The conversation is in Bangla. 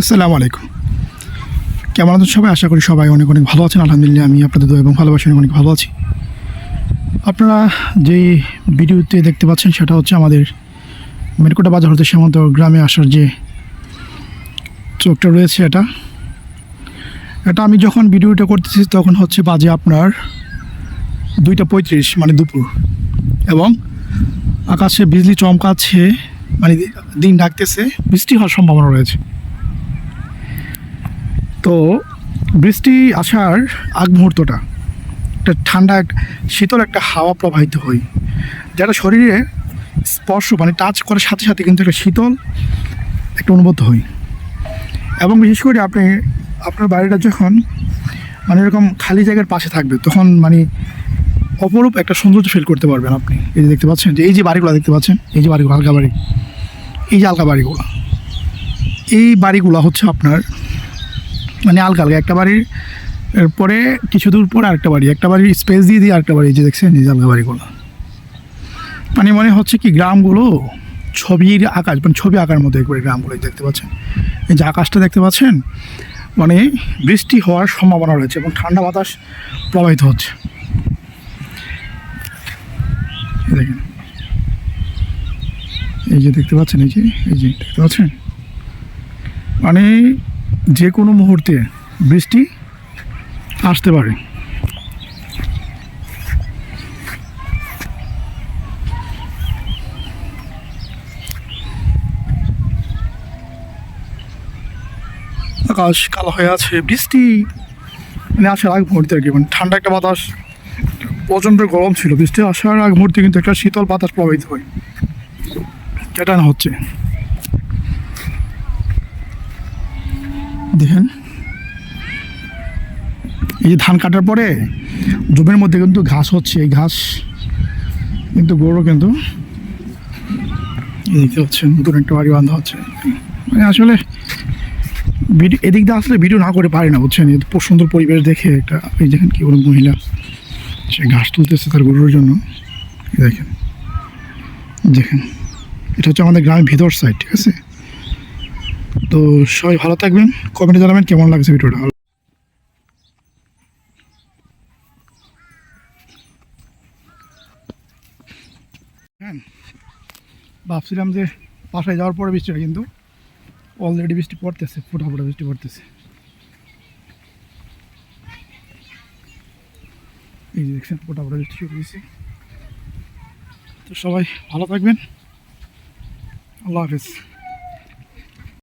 আসসালামু আলাইকুম। কেমন আছেন সবাই? আশা করি সবাই অনেক অনেক ভালো আছেন। আলহামদুলিল্লাহ, আমি আপনাদের দোয়া এবং ভালোবাসা নিয়ে অনেক ভালো আছি। আপনারা যেই ভিডিওতে দেখতে পাচ্ছেন, সেটা হচ্ছে আমাদের মেরকোটা বাজার হতে সীমান্ত গ্রামে আসার যে চোখটা রয়েছে এটা। এটা আমি যখন ভিডিওটা করতেছি, তখন হচ্ছে বাজে আপনার দুইটা পঁয়ত্রিশ মানে দুপুর। এবং আকাশে বিজলি চমকাচ্ছে মানে দিন ডাকতেছে বৃষ্টি হওয়ার সম্ভাবনা রয়েছে। তো বৃষ্টি আসার আগ মুহূর্তটা, একটা ঠান্ডা শীতল একটা হাওয়া প্রবাহিত হয়, যেটা শরীরে স্পর্শ মানে টাচ করার সাথে সাথে কিন্তু একটা শীতল একটা অনুভূত হয়। এবং বিশেষ করে আপনি, আপনার বাড়িটা যখন মানে এরকম খালি জায়গার পাশে থাকবে, তখন মানে অপরূপ একটা সৌন্দর্য ফিল করতে পারবেন আপনি। এই যে দেখতে পাচ্ছেন যে, এই যে বাড়িগুলো দেখতে পাচ্ছেন, এই যে বাড়িগুলো হালকা বাড়ি, এই যে আলগা বাড়িগুলো, এই বাড়িগুলো হচ্ছে আপনার মানে আলগা আলগা। একটা বাড়ির, এর পরে কিছু দূর পরে আরেকটা বাড়ি, একটা বাড়ির স্পেস দিয়ে দিয়ে আরেকটা বাড়ি যে দেখছেন যে আলগা বাড়িগুলো। মানে মনে হচ্ছে কি গ্রামগুলো ছবির আকাশ মানে ছবি আঁকার মতো একবারে গ্রামগুলো দেখতে পাচ্ছেন? এই যে আকাশটা দেখতে পাচ্ছেন? মানে বৃষ্টি হওয়ার সম্ভাবনা রয়েছে এবং ঠান্ডা বাতাস প্রবাহিত হচ্ছে। দেখেন। এই যে দেখতে পাচ্ছেন, এই যে এই যে, দেখতে পাচ্ছেন? মানে যে কোনো মুহূর্তে বৃষ্টি আসতে পারে। আকাশ কালো হয়ে আছে, বৃষ্টি মানে আসার আগ মুহূর্তে আর কি মানে ঠান্ডা একটা বাতাস, প্রচণ্ড গরম ছিল। বৃষ্টি আসার আগ মুহূর্তে কিন্তু একটা শীতল বাতাস প্রবাহিত হয়। না হচ্ছে। দেখেন। এই যে ধান কাটার পরে জমির মধ্যে কিন্তু ঘাস হচ্ছে। এই ঘাস কিন্তু গরু কিন্তু দেখতে হচ্ছে নতুন একটা বাড়ি বাঁধা হচ্ছে। মানে আসলে ভিডিও এদিক দিয়ে আসলে ভিডিও না করে পারি না, বুঝছেন? সুন্দর পরিবেশ দেখে একটা এই দেখেন কি বলুন মহিলা। সে ঘাস তুলতেছে তার গরুর জন্য। দেখেন। দেখেন। এটা হচ্ছে আমাদের গ্রামের ভিতর সাইড ঠিক আছে? তো সবাই ভালো থাকবেন। কমেন্টে জানাবেন কেমন লাগছে ভিডিওটা। হ্যাঁ ভাবছিলাম যে বাসায় যাওয়ার পরে বৃষ্টিটা কিন্তু অলরেডি বৃষ্টি পড়তেছে, ফোটা ফোটা বৃষ্টি পড়তেছে। এই যে দেখছেন, ফোটা ফোটা বৃষ্টি শুরু হয়েছে তো সবাই ভালো থাকবেন। আল্লাহ হাফিজ।